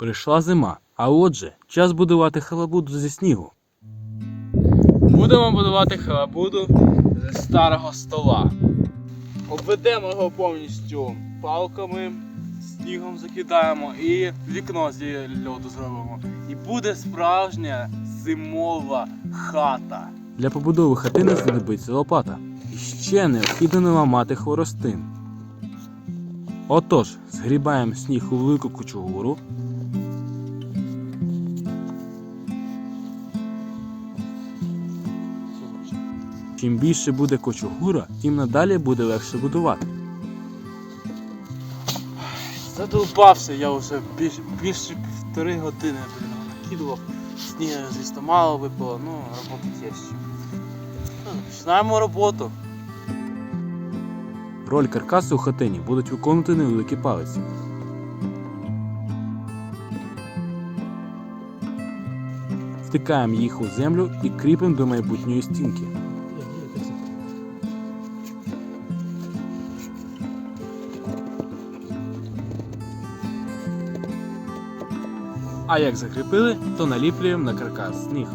Прийшла зима, а отже, час будувати халабуду зі снігу. Будемо будувати халабуду зі старого стола. Обведемо його повністю палками, снігом закидаємо і вікно з льоду зробимо. І буде справжня зимова хата. Для побудови хатини знадобиться лопата. І ще необхідно наламати хворостин. Отож, згрібаємо сніг у велику кучугуру. Чим більше буде кочугура, тим надалі буде легше будувати. Задолбався я вже більш, більше півтори години блін, накидував. Снігу, звісно, мало випало, ну роботи є ще. Ну, Починаємо роботу. Роль каркасу у хатині будуть виконувати невеликі палиці. Втикаємо їх у землю і кріпимо до майбутньої стінки. А як закріпили, то наліплюємо на каркас сніг.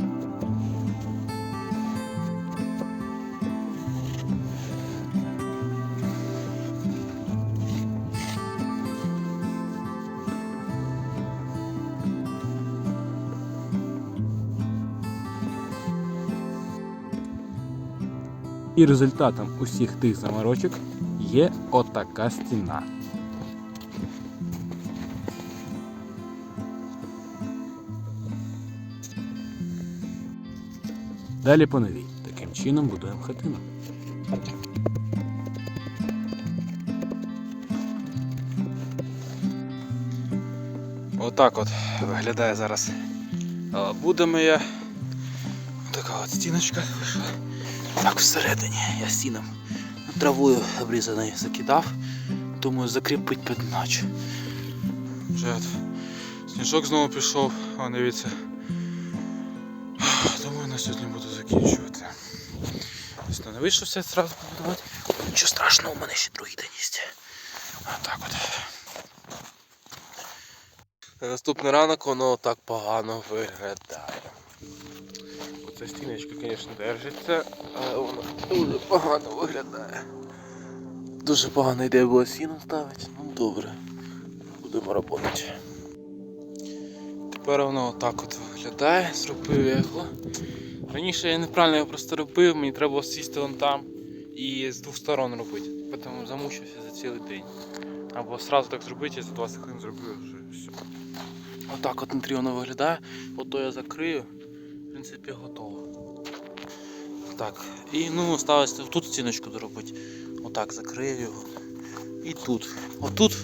І результатом усіх тих заморочок є отака стіна. Далі по новій. Таким чином будуємо хатину. Отак от виглядає зараз буде моя така от стіночка вийшла. Так всередині я стіном травою обрізаною закидав. Думаю, закріпить під ніч. Вже от сніжок знову пішов, а дивіться. На сьогодні буду закінчувати. Звісно, не вийшло все одразу побудувати. Нічого страшного, у мене ще другий день є. Отак от. Наступний ранок воно так погано виглядає. Оця стіночка, звісно, держиться, але воно дуже погано виглядає. Дуже погана ідея була сіно ставити, ну добре. Будемо працювати. Тепер воно отак от виглядає, зробив я його. Раніше я неправильно його просто робив, мені треба було сісти вон там і з двох сторон робити. Тому замучився за цілий день. Або одразу так зробити, я за 20 хвилин зробив вже все. Отак от внутрі воно виглядає, ото я закрию, в принципі, готово. Так, і ну осталось тут стіночку доробити. Отак закрию його. І тут. Отут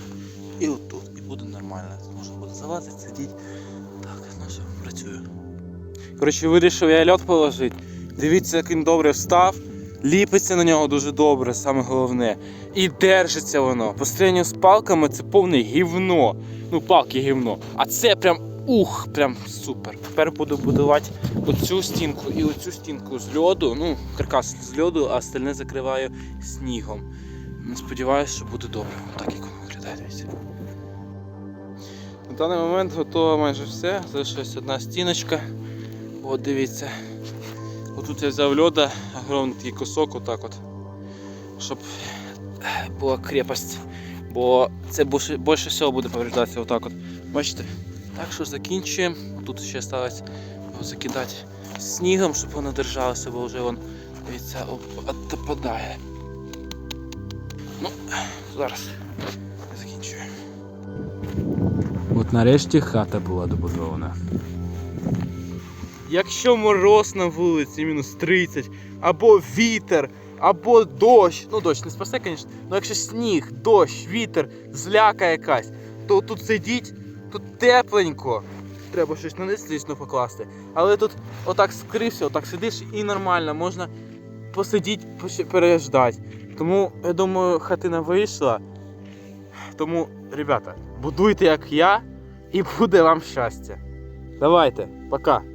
і отут. І буде нормально. Можна буде залазити, сидіти. Так, ну все, працюю. Коротше, вирішив я льот положити. Дивіться, як він добре встав. Ліпиться на нього дуже добре, саме головне. І держиться воно. По сравненню з палками це повне гівно. Ну, палки гівно. А це прям ух, прям супер. Тепер буду будувати оцю стінку і оцю стінку з льоду. Ну, каркас з льоду, а остальне закриваю снігом. Ну, Сподіваюсь, що буде добре. Так як воно виглядає. дивіться. На даний момент готово майже все. Залишилась одна стіночка. От дивіться. Отут я взяв льода, огромний такий кусок, отак от. Щоб була крепость. Бо це більше, більше всього буде повреждатися отак от. Бачите? Так що закінчуємо. Тут ще залишилось його закидати снігом, щоб воно держалося, бо вже вон, дивіться, відпадає. Ну, зараз я закінчую. От нарешті хата була добудована. Якщо мороз на вулиці мінус 30, або вітер, або дощ, ну дощ не спасе, звісно, але якщо сніг, дощ, вітер, зляка якась, то тут сидіть, тут тепленько. Треба щось на низ, звісно, покласти. Але тут отак скрився, отак сидиш і нормально, можна посидіти, переждати. Тому, я думаю, хатина вийшла. Тому, ребята, будуйте як я, і буде вам щастя. Давайте, пока.